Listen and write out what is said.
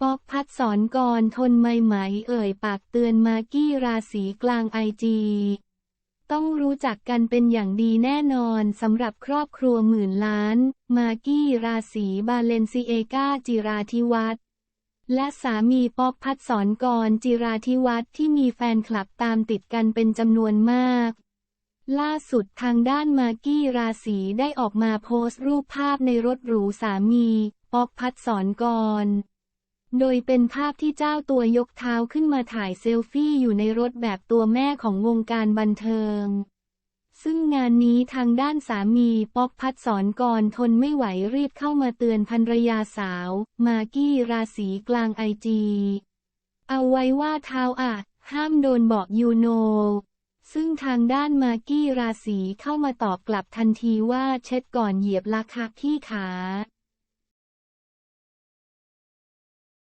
ป๊อกพัดสอนกรทนไม่ไหมเอ่ยปากเตือนมากี้ราศีกลางไอจีต้องรู้จักกันเป็นอย่างดีแน่นอนสำหรับครอบครัวหมื่นล้าน มากี้ราศีบาเลนซิเอกาจิราธิวัฒน์และสามีป๊อกพัดสอนกรจิราธิวัฒน์ที่มีแฟนคลับตามติดกันเป็นจำนวนมาก ล่าสุดทางด้านมากกี้ราศีได้ออกมาโพสต์รูปภาพในรถหรูสามีป๊อกพัดสอนกร โดยเป็นภาพที่เจ้าตัวยกเท้าขึ้นมาถ่ายเซลฟี่อยู่ในรถแบบตัวแม่ของวงการบันเทิง ซึ่งงานนี้ทางด้านสามีป๊อกพัดสอนกรทนไม่ไหวรีบเข้ามาเตือนภรรยาสาว มากกี้ราศีกลางไอจีเอาไว้ว่าเท้าอะห้ามโดนบอกยูโน ซึ่งทางด้านมากกี้ราศีเข้ามาตอบกลับทันทีว่าเช็ดก่อนเหยียบละคักที่ขา